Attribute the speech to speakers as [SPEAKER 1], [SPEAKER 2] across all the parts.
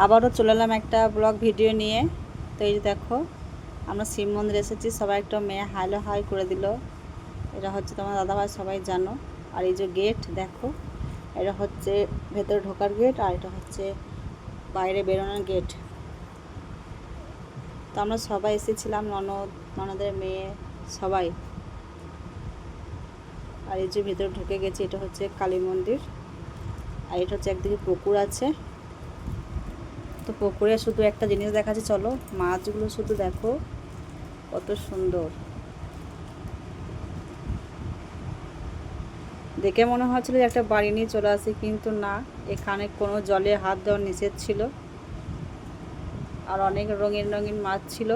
[SPEAKER 1] আবারও চলে এলাম একটা ব্লগ ভিডিও নিয়ে। তো এই দেখো, আমরা শিব মন্দির এসেছি, সবাই একটা মেয়ে হাইলো হাই করে দিল। এটা হচ্ছে তোমার দাদাভাই, সবাই জানো। আর এই যে গেট দেখো এটা হচ্ছে ভেতরে ঢোকার গেট আর এটা হচ্ছে বাইরে বেরোনোর গেট তো আমরা সবাই এসেছিলাম, ননদ, ননদের মেয়ে, সবাই। আর এই যে ভেতরে ঢুকে গেছি, এটা হচ্ছে কালী মন্দির। আর এটা হচ্ছে একদিকে পুকুর আছে। তো পুকুরে শুধু একটা জিনিস দেখাচ্ছে, চলো। মাছগুলো শুধু দেখো। কত সুন্দর। দেখে মনে হচ্ছিল যে একটা বাড়ি নিয়ে চলে আসি, কিন্তু না। এখানে কোনো জলে হাত দেওয়ার নিষেধ ছিল। আর অনেক রঙিন রঙিন মাছ ছিল।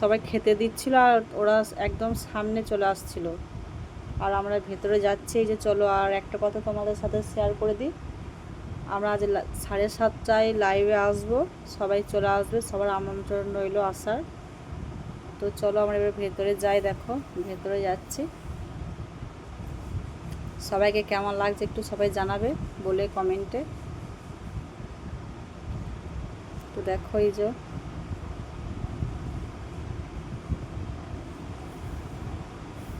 [SPEAKER 1] সবাই খেতে দিচ্ছিল আর ওরা একদম সামনে চলে আসছিল। আর আমরা ভেতরে যাচ্ছি যে চলো, আর একটা কথা তোমাদের সাথে শেয়ার করে দিই। আমরা আজ সাড়ে সাতটায় লাইভে আসব। সবাই চলে আসবে, সবার আমন্ত্রণ রইল আসার। তো চলো আমরা এবার ভেতরে যাই, দেখো, ভেতরে যাচ্ছি। সবাইকে কেমন লাগছে একটু সবাই জানাবে বলে কমেন্টে তো দেখো এই যে।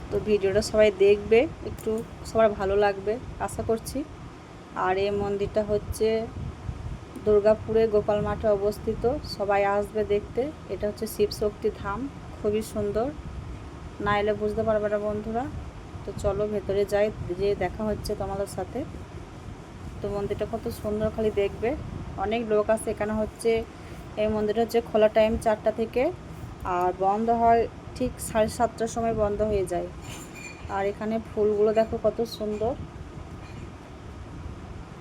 [SPEAKER 1] তো ভিডিওটা সবাই দেখবে, একটু সবার ভালো লাগবে, আশা করছি। আর এই মন্দিরটা হচ্ছে দুর্গাপুরে গোপাল মাঠে অবস্থিত। সবাই আসবে দেখতে। এটা হচ্ছে শিবশক্তি ধাম, খুবই সুন্দর। না এলে বুঝতে পারবে না বন্ধুরা। তো চলো ভেতরে যাই, যে দেখা হচ্ছে তোমাদের সাথে। তো মন্দিরটা কত সুন্দর খালি দেখবে। অনেক লোক আছে, এখানে হচ্ছে, এই মন্দিরটা হচ্ছে খোলা টাইম চারটা থেকে। আর বন্ধ হয় ঠিক সাড়ে সাতটার সময় বন্ধ হয়ে যায়। আর এখানে ফুলগুলো দেখো কত সুন্দর।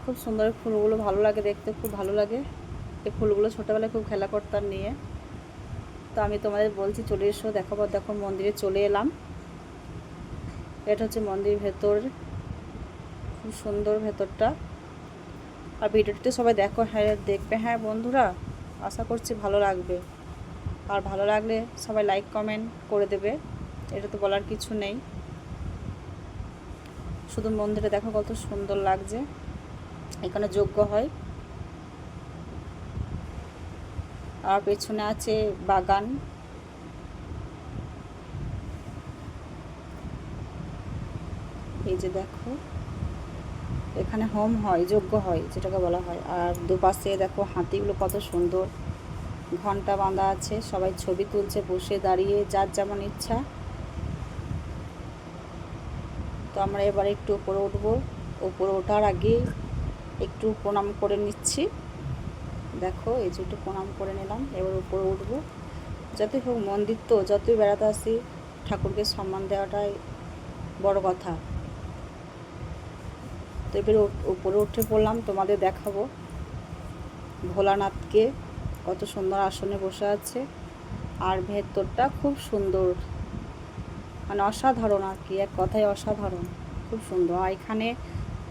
[SPEAKER 1] খুব সুন্দর ফুলগুলো ভালো লাগে দেখতে, খুব ভালো লাগে। এই ফুলগুলো ছোটোবেলায় খুব খেলা করতাম নিয়ে। তো আমি তোমাদের বলছি, চলে এসো দেখো দেখো, মন্দিরে চলে এলাম। এটা হচ্ছে মন্দির ভেতর, খুব সুন্দর ভেতরটা। আর ভিডিওটিতে সবাই দেখো হ্যাঁ দেখবে। হ্যাঁ বন্ধুরা, আশা করছি ভালো লাগবে। আর ভালো লাগলে সবাই লাইক কমেন্ট করে দেবে। এটা তো বলার কিছু নেই। শুধু মন্দিরে দেখো, কত সুন্দর লাগছে। এখানে যোগ্য হয়। আর পেছনে আছে বাগান। এই যে দেখো, এখানে হোম হয় যজ্ঞ হয়, যেটাকে বলা হয়। আর দুপাশে দেখো হাতিগুলো কত সুন্দর। ঘণ্টা বাঁধা আছে, সবাই ছবি তুলছে, বসে দাঁড়িয়ে, যার যেমন ইচ্ছা। তো আমরা এবার একটু উপরে উঠবো। উপরে ওঠার আগে একটু প্রণাম করে নিচ্ছি। দেখো, এই যে একটু প্রণাম করে নিলাম, এবার উপরে উঠবো। যতই হোক মন্দির তো, যতই বেড়াতে আসি, ঠাকুরকে সম্মান দেওয়াটাই বড় কথা। তো এবারে উপরে উঠে পড়লাম তোমাদের দেখাবো ভোলানাথকে, কত সুন্দর আসনে বসে আছে। আর ভেতরটা খুব সুন্দর। মানে অসাধারণ আর কি, এক কথায় অসাধারণ, খুব সুন্দর। আর এখানে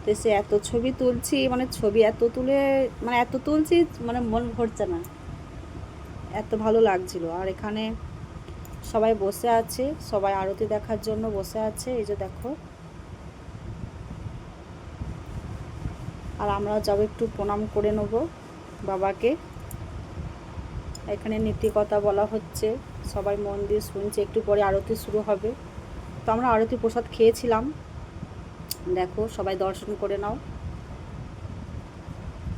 [SPEAKER 1] তো সে এত ছবি তুলছি মানে ছবি এত তুলে মানে এত তুলছি মানে মন ভরছে না। এত ভালো লাগছিল। আর এখানে সবাই বসে আছে, সবাই আরতি দেখার জন্য বসে আছে, এই যে দেখো। আর আমরা যাব একটু প্রণাম করে নেব বাবাকে। এখানে নীতি কথা বলা হচ্ছে, সবাই মন দিয়ে শুনছে, একটু পরে আরতি শুরু হবে। তো আমরা আরতি প্রসাদ খেয়েছিলাম। দেখো, সবাই দর্শন করে নাও।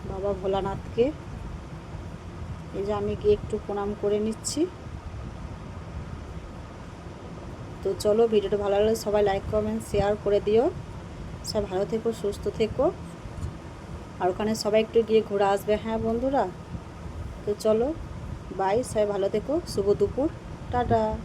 [SPEAKER 1] বাবা ভোলানাথকে। এই যে আমি গিয়ে একটু প্রণাম করে নিচ্ছি। তো চলো, ভিডিওটা ভালো লাগলে সবাই লাইক কমেন্ট শেয়ার করে দিও। সবাই ভালো থেকো, সুস্থ থেকো। আর ওখানে সবাই একটু গিয়ে ঘুরে আসবে হ্যাঁ বন্ধুরা? তো চলো বাই সবাই ভালো থেকো, শুভ দুপুর, টাটা।